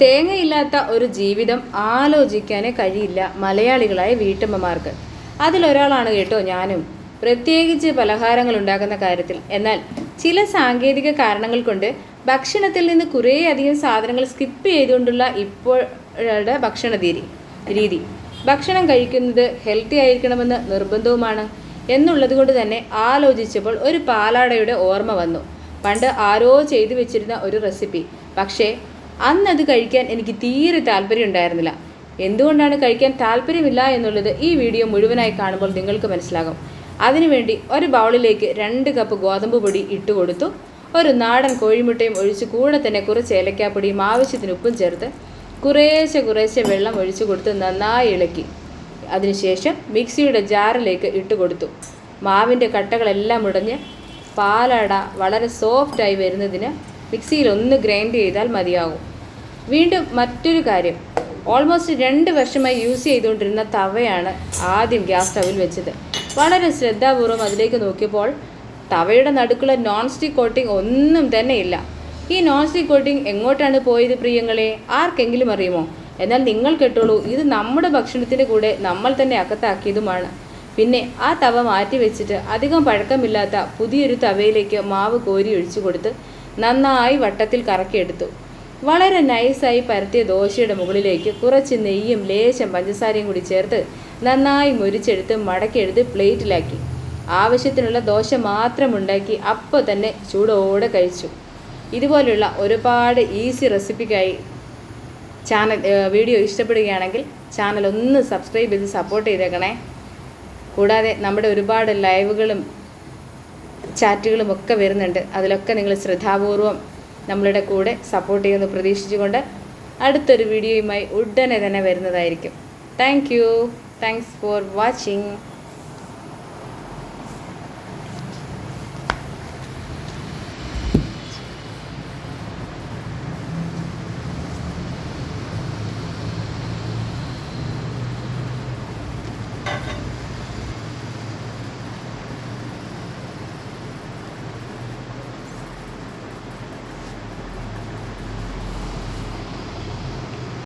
തേങ്ങയില്ലാത്ത ഒരു ജീവിതം ആലോചിക്കാനേ കഴിയില്ല മലയാളികളായ വീട്ടമ്മമാർക്ക്. അതിലൊരാളാണ് കേട്ടോ ഞാനും. പ്രത്യേകിച്ച് പലഹാരങ്ങൾ ഉണ്ടാക്കുന്ന കാര്യത്തിൽ. എന്നാൽ ചില സാങ്കേതിക കാരണങ്ങൾ കൊണ്ട് ഭക്ഷണത്തിൽ നിന്ന് കുറേയധികം സാധനങ്ങൾ സ്കിപ്പ് ചെയ്തുകൊണ്ടുള്ള ഇപ്പോഴത്തെ ഭക്ഷണ രീതി. രീതി. ഭക്ഷണം കഴിക്കുന്നത് ഹെൽത്തി ആയിരിക്കണമെന്ന് നിർബന്ധവുമാണ് എന്നുള്ളത് കൊണ്ട് തന്നെ ആലോചിച്ചപ്പോൾ ഒരു പാലാടയുടെ ഓർമ്മ വന്നു. പണ്ട് ആരോ ചെയ്തു വെച്ചിരുന്ന ഒരു റെസിപ്പി. പക്ഷേ അന്നത് കഴിക്കാൻ എനിക്ക് തീരെ താല്പര്യം ഉണ്ടായിരുന്നില്ല. എന്തുകൊണ്ടാണ് കഴിക്കാൻ താല്പര്യമില്ല എന്നുള്ളത് ഈ വീഡിയോ മുഴുവനായി കാണുമ്പോൾ നിങ്ങൾക്ക് മനസ്സിലാകും. അതിനുവേണ്ടി ഒരു ബൗളിലേക്ക് രണ്ട് കപ്പ് ഗോതമ്പ് പൊടി ഇട്ട് കൊടുത്തു. ഒരു നാടൻ കോഴിമുട്ടയും ഒഴിച്ച് കൂടെ തന്നെ കുറച്ച് ഏലക്കാപ്പൊടിയും ആവശ്യത്തിന് ഉപ്പും ചേർത്ത് കുറേശ്ശെ കുറേശ്ശെ വെള്ളം ഒഴിച്ചു കൊടുത്ത് നന്നായി ഇളക്കി. അതിനുശേഷം മിക്സിയുടെ ജാറിലേക്ക് ഇട്ട് കൊടുത്തു. മാവിന്റെ കട്ടകളെല്ലാം ഉടഞ്ഞ് പാലട വളരെ സോഫ്റ്റായി വരുന്നതിന് മിക്സിയിൽ ഒന്ന് ഗ്രൈൻഡ് ചെയ്താൽ മതിയാകും. വീണ്ടും മറ്റൊരു കാര്യം. ഓൾമോസ്റ്റ് രണ്ട് വർഷമായി യൂസ് ചെയ്തുകൊണ്ടിരുന്ന തവയാണ് ആദ്യം ഗ്യാസ് സ്റ്റവിൽ വെച്ചത്. വളരെ ശ്രദ്ധാപൂർവം അതിലേക്ക് നോക്കിയപ്പോൾ തവയുടെ നടുക്കുള്ള നോൺ സ്റ്റിക്ക് കോട്ടിംഗ് ഒന്നും തന്നെ ഇല്ല. ഈ നോൺ സ്റ്റിക്ക് കോട്ടിംഗ് എങ്ങോട്ടാണ് പോയത് പ്രിയങ്ങളെ? ആർക്കെങ്കിലും അറിയുമോ? എന്നാൽ നിങ്ങൾ കേട്ടോളൂ ഇത് നമ്മുടെ ഭക്ഷണത്തിന്റെ കൂടെ നമ്മൾ തന്നെ അകത്താക്കിയതുമാണ്. പിന്നെ ആ തവ മാറ്റി വെച്ചിട്ട് അധികം പഴക്കമില്ലാത്ത പുതിയൊരു തവയിലേക്ക് മാവ് കോരി ഒഴിച്ചു കൊടുത്ത് നന്നായി വട്ടത്തിൽ കറക്കിയെടുത്തു. വളരെ നൈസായി പരത്തിയ ദോശയുടെ മുകളിലേക്ക് കുറച്ച് നെയ്യും ലേശം പഞ്ചസാരയും കൂടി ചേർത്ത് നന്നായി മുരിച്ചെടുത്ത് മടക്കിയെടുത്ത് പ്ലേറ്റിലാക്കി. ആവശ്യത്തിനുള്ള ദോശ മാത്രം ഉണ്ടാക്കി അപ്പോൾ തന്നെ ചൂടോടെ കഴിച്ചു. ഇതുപോലുള്ള ഒരുപാട് ഈസി റെസിപ്പിക്കായി ചാനൽ വീഡിയോ ഇഷ്ടപ്പെടുകയാണെങ്കിൽ ചാനൽ ഒന്ന് സബ്സ്ക്രൈബ് ചെയ്ത് സപ്പോർട്ട് ചെയ്തേക്കണേ. കൂടാതെ നമ്മുടെ ഒരുപാട് ലൈവുകളും ചാറ്റുകളും ഒക്കെ വരുന്നുണ്ട്. അതിലൊക്കെ നിങ്ങൾ ശ്രദ്ധാപൂർവം നമ്മളുടെ കൂടെ സപ്പോർട്ട് ചെയ്യുമെന്ന് പ്രതീക്ഷിച്ചുകൊണ്ട് അടുത്തൊരു വീഡിയോയുമായി ഉടനെ തന്നെ വരുന്നതായിരിക്കും. Thank you thanks for watching